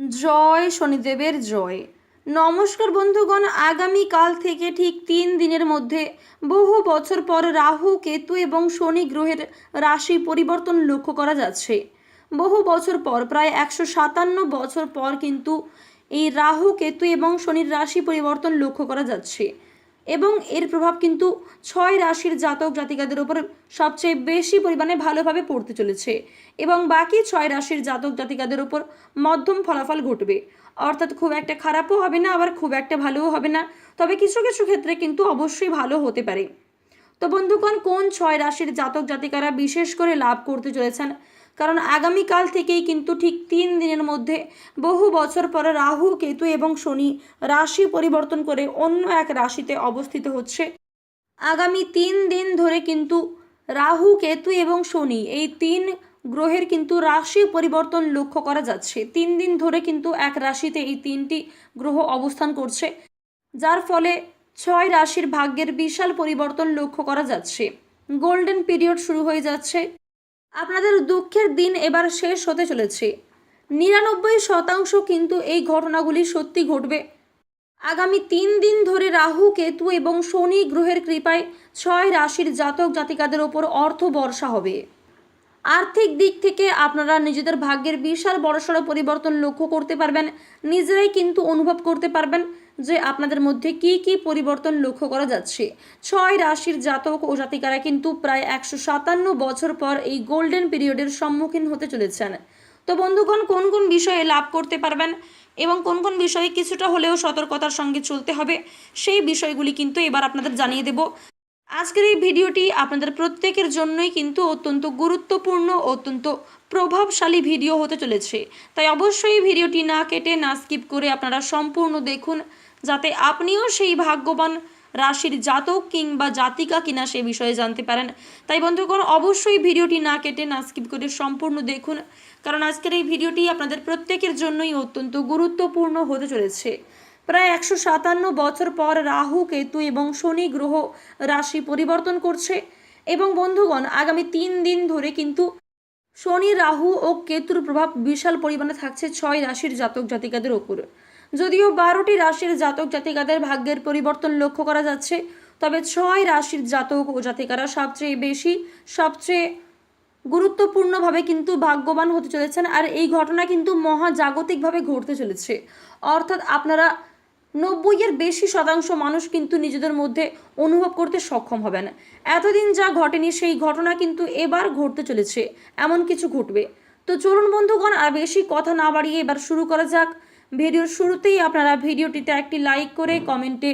জয় শনিদেবের জয়। নমস্কার বন্ধুগণ আগামী কাল থেকে ঠিক তিন দিনের মধ্যে বহু বছর পর রাহু, কেতু এবং শনি গ্রহের রাশি পরিবর্তন লক্ষ্য করা যাচ্ছে। বহু বছর পর, প্রায় একশো সাতান্ন বছর পর কিন্তু এই রাহু, কেতু এবং শনির রাশি পরিবর্তন লক্ষ্য করা যাচ্ছে। এবং এর প্রভাব কিন্তু ছয় রাশির জাতক জাতিকাদের উপর সবচেয়ে বেশি পরিমাণে ভালোভাবে পড়তে চলেছে এবং বাকি ছয় রাশির জাতক জাতিকাদের উপর মধ্যম ফলাফল ঘটবে। অর্থাৎ খুব একটা খারাপও হবে না, আবার খুব একটা ভালোও হবে না। তবে কিছু কিছু ক্ষেত্রে কিন্তু অবশ্যই ভালো হতে পারে। তো বন্ধুগণ, কোন ছয় রাশির জাতক জাতিকারা বিশেষ করে লাভ করতে চলেছেন? কারণ আগামীকাল থেকেই কিন্তু ঠিক তিন দিনের মধ্যে বহু বছর পরে রাহু, কেতু এবং শনি রাশি পরিবর্তন করে অন্য এক রাশিতে অবস্থিত হচ্ছে। আগামী তিন দিন ধরে কিন্তু রাহু, কেতু এবং শনি এই তিন গ্রহের কিন্তু রাশি পরিবর্তন লক্ষ্য করা যাচ্ছে। তিন দিন ধরে কিন্তু এক রাশিতে এই তিনটি গ্রহ অবস্থান করছে, যার ফলে ছয় রাশির ভাগ্যের বিশাল পরিবর্তন লক্ষ্য করা যাচ্ছে। গোল্ডেন পিরিয়ড শুরু হয়ে যাচ্ছে। আপনাদের দুঃখের দিন এবার শেষ হতে চলেছে। নিরানব্বই শতাংশ কিন্তু এই ঘটনাগুলি সত্যি ঘটবে। আগামী তিন দিন ধরে রাহু, কেতু এবং শনি গ্রহের কৃপায় ছয় রাশির জাতক জাতিকাদের ওপর অর্থ বর্ষা হবে। আর্থিক দিক থেকে আপনারা নিজেদের ভাগ্যের বিশাল বড়সড় পরিবর্তন লক্ষ্য করতে পারবেন, নিজেরাই কিন্তু অনুভব করতে পারবেন। যে আপনাদের মধ্যে কি কি পরিবর্তন লক্ষ্য করা যাচ্ছে? ছয় রাশির জাতক ও জাতিকারা কিন্তু প্রায় একশো সাতান্ন বছর পর এই গোল্ডেন পিরিয়ডের সম্মুখীন হতে চলেছেন। তো বন্ধুগণ, কোন কোন বিষয়ে লাভ করতে পারবেন এবং কোন কোন বিষয়ে কিছুটা হলেও সতর্কতার সঙ্গে চলতে হবে, সেই বিষয়গুলি কিন্তু এবার আপনাদের জানিয়ে দেব। আজকের এই ভিডিওটি আপনাদের প্রত্যেকের জন্যই কিন্তু অত্যন্ত গুরুত্বপূর্ণ, অত্যন্ত প্রভাবশালী ভিডিও হতে চলেছে। তাই অবশ্যই ভিডিওটি না কেটে, না স্কিপ করে আপনারা সম্পূর্ণ দেখুন, যাতে আপনিও সেই ভাগ্যবান রাশির জাতক কিংবা জাতিকা কিনা সে বিষয়ে জানতে পারেন। তাই বন্ধুগণ, অবশ্যই ভিডিওটি না কেটে, না স্কিপ করে সম্পূর্ণ দেখুন, কারণ আজকের এই ভিডিওটি আপনাদের প্রত্যেকের জন্যই অত্যন্ত গুরুত্বপূর্ণ হতে চলেছে। প্রায় একশো সাতান্ন বছর পর রাহু, কেতু এবং শনি গ্রহ রাশি পরিবর্তন করছে। এবং বন্ধুগণ, আগামী তিন দিন ধরে কিন্তু শনি, রাহু ও কেতুর প্রভাব বিশাল পরিমাণে থাকছে ছয় রাশির জাতক জাতিকাদের ওপর। যদিও বারোটি রাশির জাতক জাতিকাদের ভাগ্যের পরিবর্তন লক্ষ্য করা যাচ্ছে, তবে ছয় রাশির জাতক ও জাতিকারা সবচেয়ে বেশি, সবচেয়ে গুরুত্বপূর্ণভাবে কিন্তু ভাগ্যবান হতে চলেছেন। আর এই ঘটনা কিন্তু মহাজাগতিকভাবে ঘটতে চলেছে। অর্থাৎ আপনারা নব্বইয়ের বেশি শতাংশ মানুষ কিন্তু নিজেদের মধ্যে অনুভব করতে সক্ষম হবেন এতদিন যা ঘটেনি, সেই ঘটনা কিন্তু এবার ঘটতে চলেছে। এমন কিছু ঘটবে। তো চলুন বন্ধুগণ, আর বেশি কথা না বাড়িয়ে এবার শুরু করা যাক। ভিডিওর শুরুতেই আপনারা ভিডিওটিতে একটি লাইক করে কমেন্টে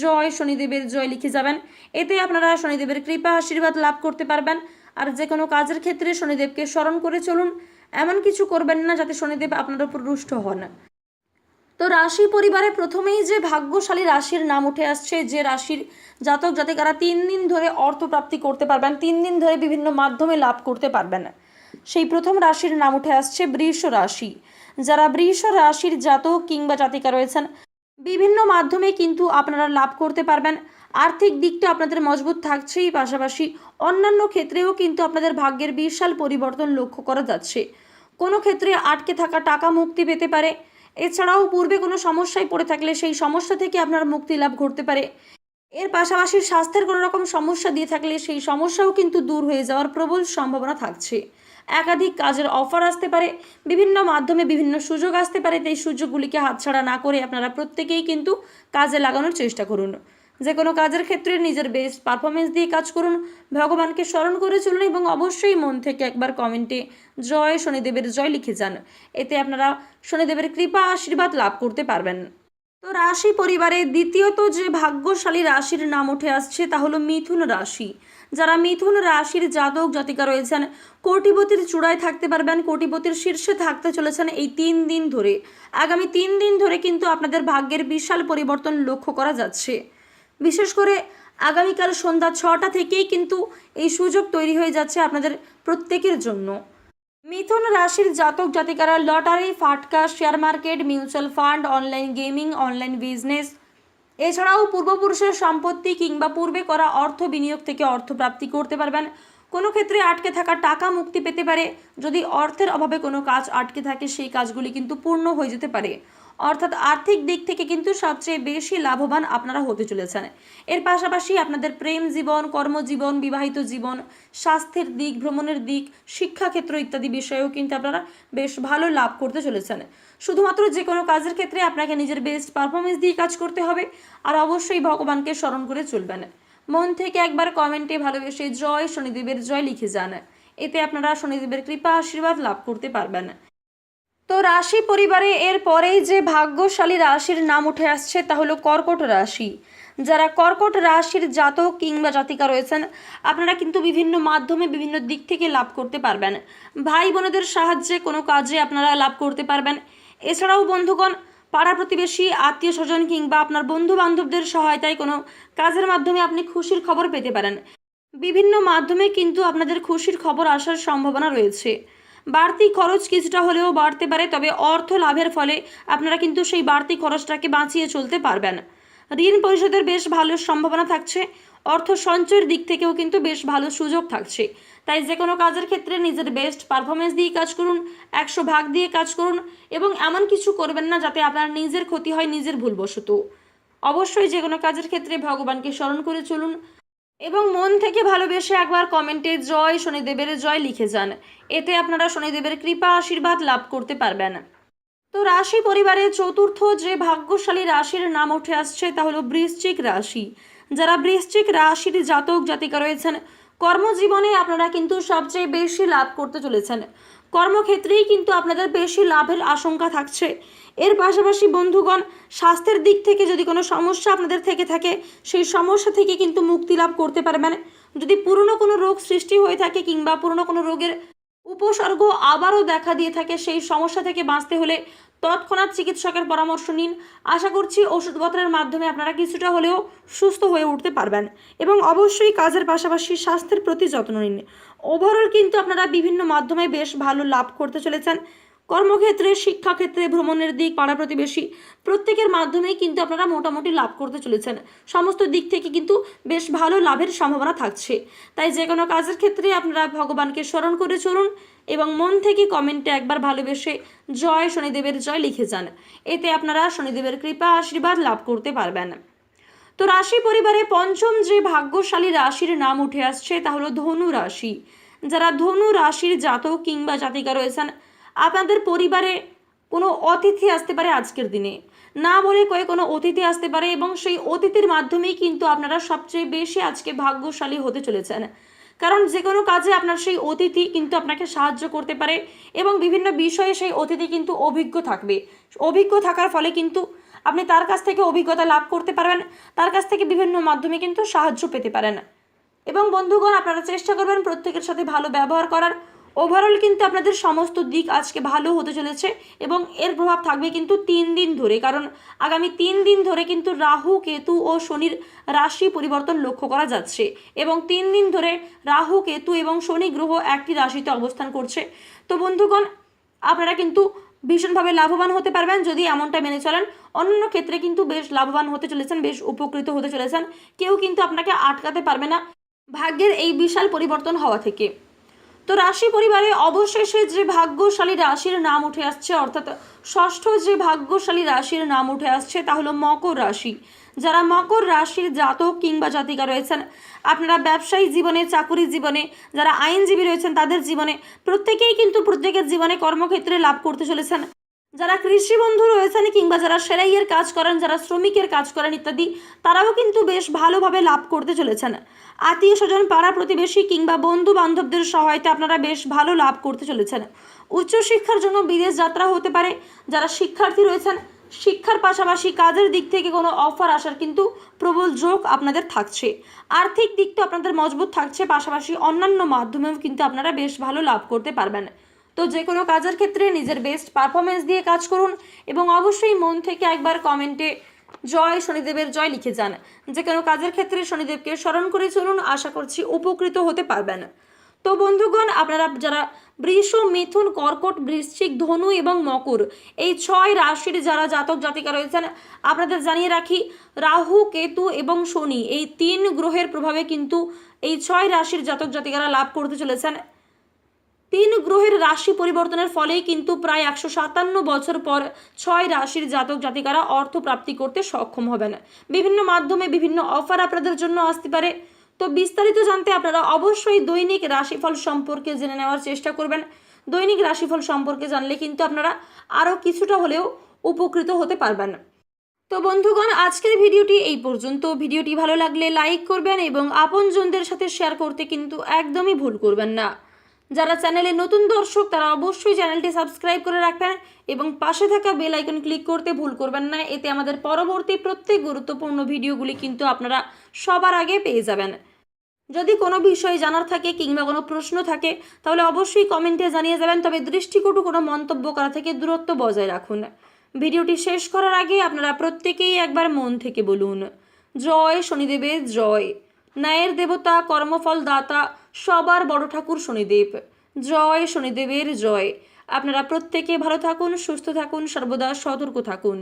জয় শনিদেবের জয় লিখে যাবেন। এতে আপনারা শনিদেবের কৃপা, আশীর্বাদ লাভ করতে পারবেন। আর যে কোনো কাজের ক্ষেত্রে শনিদেবকে স্মরণ করে চলুন। এমন কিছু করবেন না যাতে শনিদেব আপনার উপর রুষ্ট হন। তো রাশি পরিবারে প্রথমেই যে ভাগ্যশালী রাশির নাম উঠে আসছে, যে রাশির জাতক জাতিকারা তিন দিন ধরে অর্থ প্রাপ্তি করতে পারবেন, তিন দিন ধরে বিভিন্ন মাধ্যমে লাভ করতে পারবেন। সেই প্রথম রাশির নাম উঠে আসছে বৃষ রাশি। যারা বৃষ রাশির জাতক কিংবা জাতিকা রয়েছেন, বিভিন্ন মাধ্যমে কিন্তু আপনারা লাভ করতে পারবেন। আর্থিক দিকটা আপনাদের মজবুত থাকছেই, পাশাপাশি অন্যান্য ক্ষেত্রেও কিন্তু আপনাদের ভাগ্যের বিশাল পরিবর্তন লক্ষ্য করা যাচ্ছে। কোনো ক্ষেত্রে আটকে থাকা টাকা মুক্তি পেতে পারে এছাড়াও পূর্বে কোনো সমস্যায় পড়ে থাকলে সেই সমস্যা থেকে আপনার মুক্তি লাভ ঘটতে পারে। এর পাশাপাশি স্বাস্থ্যের কোনো রকম সমস্যা দিয়ে থাকলে সেই সমস্যাও কিন্তু দূর হয়ে যাওয়ার প্রবল সম্ভাবনা থাকছে। একাধিক কাজের অফার আসতে পারে, বিভিন্ন মাধ্যমে বিভিন্ন সুযোগ আসতে পারে, তাই সুযোগগুলিকে হাতছাড়া না করে আপনারা প্রত্যেকেই কিন্তু কাজে লাগানোর চেষ্টা করুন। যে কোনো কাজের ক্ষেত্রে নিজের বেস্ট পারফরমেন্স দিয়ে কাজ করুন। ভগবানকে স্মরণ করে চলুন এবং অবশ্যই মন থেকে একবার কমেন্টে জয় শনিদেবের জয় লিখে যান। এতে আপনারা শনিদেবের কৃপা, আশীর্বাদ লাভ করতে পারবেন। তো রাশি পরিবারে দ্বিতীয়ত যে ভাগ্যশালী রাশির নাম উঠে আসছে তা হলো মিথুন রাশি। যারা মিথুন রাশির জাতক জাতিকা রয়েছেন, কোটিপতির চূড়ায় থাকতে পারবেন, কোটিপতির শীর্ষে থাকতে চলেছেন এই তিন দিন ধরে। আগামী তিন দিন ধরে কিন্তু আপনাদের ভাগ্যের বিশাল পরিবর্তন লক্ষ্য করা যাচ্ছে। বিশেষ করে আগামীকাল সন্ধ্যা ছটা থেকেই কিন্তু এই সুযোগ তৈরি হয়ে যাচ্ছে আপনাদের প্রত্যেকের জন্য। মিথুন রাশির জাতক জাতিকারা লটারি, ফাটকা, share market, mutual fund, online gaming, online business, এছাড়াও পূর্বপুরুষের সম্পত্তি কিংবা পূর্বে করা অর্থ বিনিয়োগ থেকে অর্থ প্রাপ্তি করতে পারবেন। কোনো ক্ষেত্রে আটকে থাকা টাকা মুক্তি পেতে পারে। যদি অর্থের অভাবে কোনো কাজ আটকে থাকে, সেই কাজগুলি কিন্তু পূর্ণ হয়ে যেতে পারে। অর্থাৎ আর্থিক দিক থেকে কিন্তু সবচেয়ে বেশি লাভবান আপনারা হতে চলেছেন। এর পাশাপাশি আপনাদের প্রেম জীবন, কর্মজীবন, বিবাহিত জীবন, স্বাস্থ্যের দিক, ভ্রমণের দিক, শিক্ষাক্ষেত্র ইত্যাদি বিষয়েও কিন্তু আপনারা বেশ ভালো লাভ করতে চলেছেন। শুধুমাত্র যে কোনো কাজের ক্ষেত্রে আপনাকে নিজের বেস্ট পারফরমেন্স দিয়ে কাজ করতে হবে আর অবশ্যই ভগবানকে স্মরণ করে চলবেন। মন থেকে একবার কমেন্টে ভালোবেসে জয় শনিদেবের জয় লিখে যান। এতে আপনারা শনিদেবের কৃপা, আশীর্বাদ লাভ করতে পারবেন। তো রাশি পরিবারে এর পরেই যে ভাগ্যশালী রাশির নাম উঠে আসছে তা হলো কর্কট রাশি। যারা কর্কট রাশির জাতক কিংবা জাতিকা রয়েছেন, আপনারা কিন্তু বিভিন্ন মাধ্যমে বিভিন্ন দিক থেকে লাভ করতে পারবেন। ভাই বোনেদের সাহায্যে কোনো কাজে আপনারা লাভ করতে পারবেন। এছাড়াও বন্ধুগণ, পাড়া প্রতিবেশী, আত্মীয় স্বজন কিংবা আপনার বন্ধু বান্ধবদের সহায়তায় কোনো কাজের মাধ্যমে আপনি খুশির খবর পেতে পারেন। বিভিন্ন মাধ্যমে কিন্তু আপনাদের খুশির খবর আসার সম্ভাবনা রয়েছে। বাড়তি খরচ কিছুটা হলেও বাড়তে পারে, তবে অর্থ লাভের ফলে আপনারা কিন্তু সেই বাড়তি খরচটাকে বাঁচিয়ে চলতে পারবেন। ঋণ পরিশোধের বেশ ভালো সম্ভাবনা থাকছে। অর্থ সঞ্চয়ের দিক থেকেও কিন্তু বেশ ভালো সুযোগ থাকছে। তাই যে কোনো কাজের ক্ষেত্রে নিজের বেস্ট পারফরমেন্স দিয়ে কাজ করুন, একশো ভাগ দিয়ে কাজ করুন এবং এমন কিছু করবেন না যাতে আপনার নিজের ক্ষতি হয়, নিজের ভুলবশত। অবশ্যই যে কোনো কাজের ক্ষেত্রে ভগবানকে স্মরণ করে চলুন। এবং মন থেকে ভালোবেসে একবার কমেন্টে জয় শনিদেবের জয় লিখে যান। এতে আপনারা শনিদেবের কৃপা, আশীর্বাদ লাভ করতে পারবেন। তো রাশি পরিবারের চতুর্থ যে ভাগ্যশালী রাশির নাম উঠে আসছে তা হলো বৃশ্চিক রাশি। যারা বৃশ্চিক রাশির জাতক জাতিকা রয়েছেন, কর্মজীবনে আপনারা কিন্তু সবচেয়ে বেশি লাভ করতে চলেছেন। কর্মক্ষেত্রেই কিন্তু আপনাদের বেশি লাভের আশঙ্কা থাকছে। এর পাশাপাশি বন্ধুগণ, স্বাস্থ্যের দিক থেকে যদি কোনো সমস্যা আপনাদের থেকে থাকে, সেই সমস্যা থেকে কিন্তু মুক্তি লাভ করতে পারবেন। যদি পুরনো কোনো রোগ সৃষ্টি হয়ে থাকে কিংবা পুরনো কোনো রোগের উপসর্গ আবারও দেখা দিয়ে থাকে, সেই সমস্যা থেকে বাঁচতে হলে তৎক্ষণাৎ চিকিৎসকের পরামর্শ নিন। আশা করছি ওষুধপত্রের মাধ্যমে আপনারা কিছুটা হলেও সুস্থ হয়ে উঠতে পারবেন এবং অবশ্যই কাজের পাশাপাশি স্বাস্থ্যের প্রতি যত্ন নিন। ওভারঅল কিন্তু আপনারা বিভিন্ন মাধ্যমে বেশ ভালো লাভ করতে চলেছেন। কর্মক্ষেত্রে, শিক্ষাক্ষেত্রে, ভ্রমণের দিক, পাড়া প্রতিবেশী, প্রত্যেকের মাধ্যমেই কিন্তু আপনারা মোটামুটি লাভ করতে চলেছেন। সমস্ত দিক থেকে কিন্তু বেশ ভালো লাভের সম্ভাবনা থাকছে। তাই যে কোনো কাজের ক্ষেত্রে আপনারা ভগবানকে স্মরণ করে চলুন এবং মন থেকে কমেন্টে একবার ভালোবেসে জয় শনিদেবের জয় লিখে যান। এতে আপনারা শনিদেবের কৃপা, আশীর্বাদ লাভ করতে পারবেন। তো রাশি পরিবারে পঞ্চম যে ভাগ্যশালী রাশির নাম উঠে আসছে তা হলো ধনু রাশি। যারা ধনু রাশির জাতক কিংবা জাতিকা রয়েছেন আপনাদের পরিবারে কোনো অতিথি আসতে পারে আজকের দিনে? না বলে কয়ে কোনো অতিথি আসতে পারে এবং সেই অতিথির মাধ্যমেই কিন্তু আপনারা সবচেয়ে বেশি আজকে ভাগ্যশালী হতে চলেছেন। কারণ যে কোনো কাজে আপনার সেই অতিথি কিন্তু আপনাকে সাহায্য করতে পারে এবং বিভিন্ন বিষয়ে সেই অতিথি কিন্তু অভিজ্ঞ থাকবে। অভিজ্ঞ থাকার ফলে কিন্তু আপনি তার কাছ থেকে অভিজ্ঞতা লাভ করতে পারবেন, তার কাছ থেকে বিভিন্ন মাধ্যমে কিন্তু সাহায্য পেতে পারেন। এবং বন্ধুগণ, আপনারা চেষ্টা করবেন প্রত্যেকের সাথে ভালো ব্যবহার করার। ওভারঅল কিন্তু আপনাদের সমস্ত দিক আজকে ভালো হতে চলেছে এবং এর প্রভাব থাকবে কিন্তু তিন দিন ধরে। কারণ আগামী তিন দিন ধরে কিন্তু রাহু, কেতু ও শনির রাশি পরিবর্তন লক্ষ্য করা যাচ্ছে এবং তিন দিন ধরে রাহু, কেতু এবং শনি গ্রহ একটি রাশিতে অবস্থান করছে। তো বন্ধুগণ, আপনারা কিন্তু ভীষণভাবে লাভবান হতে পারবেন যদি এমনটা মেনে চলেন। অন্যান্য ক্ষেত্রে কিন্তু বেশ লাভবান হতে চলেছেন, বেশ উপকৃত হতে চলেছেন। কেউ কিন্তু আপনাকে আটকাতে পারবে না। ভাগ্যের এই বিশাল পরিবর্তন হওয়া থেকে। তো রাশি পরিবারে অবশেষে যে ভাগ্যশালী রাশির নাম উঠে আসছে, অর্থাৎ ষষ্ঠ যে ভাগ্যশালী রাশির নাম উঠে আসছে, তা হলো মকর রাশি। যারা মকর রাশির জাতক কিংবা জাতিকা রয়েছেন, আপনারা ব্যবসায়ী জীবনে, চাকুরি জীবনে, যারা আইনজীবী রয়েছেন, তাদের জীবনে প্রত্যেকেই কিন্তু প্রত্যেকের জীবনে কর্মক্ষেত্রে লাভ করতে চলেছেন। যারা কৃষি বন্ধু রয়েছেন কিংবা যারা সেলাইয়ের কাজ করেন, যারা শ্রমিকের কাজ করেন ইত্যাদি, তারাও কিন্তু বেশ ভালোভাবে লাভ করতে চলেছেন। আত্মীয় স্বজন, পাড়া প্রতিবেশী কিংবা বন্ধু বান্ধবদের সহায়তা আপনারা বেশ ভালো লাভ করতে চলেছেন। উচ্চশিক্ষার জন্য বিদেশ যাত্রা হতে পারে। যারা শিক্ষার্থী রয়েছেন, শিক্ষার পাশাপাশি কাজের দিক থেকে কোনো অফার আসার কিন্তু প্রবল যোগ আপনাদের থাকছে। আর্থিক দিক তো আপনাদের মজবুত থাকছে, পাশাপাশি অন্যান্য মাধ্যমেও কিন্তু আপনারা বেশ ভালো লাভ করতে পারবেন। তো যে কোনো কাজের ক্ষেত্রে নিজের বেস্ট পারফরমেন্স দিয়ে কাজ করুন এবং অবশ্যই মন থেকে একবার কমেন্টে জয় শনিদেবের জয় লিখে যান। যে কোনো কাজের ক্ষেত্রে শনিদেবকে স্মরণ করে চলুন, আশা করছি উপকৃত হতে পারবেন। তো বন্ধুগণ, আপনারা যারা বৃষ, মিথুন, কর্কট, বৃশ্চিক, ধনু এবং মকর, এই ছয় রাশির যারা জাতক জাতিকা রয়েছেন, আপনাদের জানিয়ে রাখি, রাহু, কেতু এবং শনি এই তিন গ্রহের প্রভাবে কিন্তু এই ছয় রাশির জাতক জাতিকারা লাভ করতে চলেছেন। তিন গ্রহের রাশি পরিবর্তনের ফলেই কিন্তু প্রায় একশো সাতান্ন বছর পর ছয় রাশির জাতক জাতিকারা অর্থ প্রাপ্তি করতে সক্ষম হবেন। বিভিন্ন মাধ্যমে বিভিন্ন অফার আপনাদের জন্য আসতে পারে। তো বিস্তারিত জানতে আপনারা অবশ্যই দৈনিক রাশিফল সম্পর্কে জেনে নেওয়ার চেষ্টা করবেন। দৈনিক রাশিফল সম্পর্কে জানলে কিন্তু আপনারা আরও কিছুটা হলেও উপকৃত হতে পারবেন। তো বন্ধুগণ, আজকের ভিডিওটি এই পর্যন্ত। ভিডিওটি ভালো লাগলে লাইক করবেন এবং আপনজনদের সাথে শেয়ার করতে কিন্তু একদমই ভুল করবেন না। যারা চ্যানেলে নতুন দর্শক, তারা অবশ্যই চ্যানেলটি সাবস্ক্রাইব করে রাখবেন এবং পাশে থাকা বেল আইকন ক্লিক করতে ভুল করবেন না। এতে আমাদের পরবর্তী প্রত্যেক গুরুত্বপূর্ণ ভিডিওগুলি কিন্তু আপনারা সবার আগে পেয়ে যাবেন। যদি কোনো বিষয় জানার থাকে কিংবা কোনো প্রশ্ন থাকে, তাহলে অবশ্যই কমেন্টে জানিয়ে যাবেন। তবে দৃষ্টিকটু কোনো মন্তব্য করা থেকে দূরত্ব বজায় রাখুন। ভিডিওটি শেষ করার আগে আপনারা প্রত্যেকেই একবার মন থেকে বলুন। জয় শনিদেবের জয়। ন্যায়ের দেবতা কর্মফল দাতা সবার বড় ঠাকুর শনিদেব। জয় শনিদেবের জয়। আপনারা প্রত্যেকে ভালো থাকুন, সুস্থ থাকুন, সর্বদা সতর্ক থাকুন।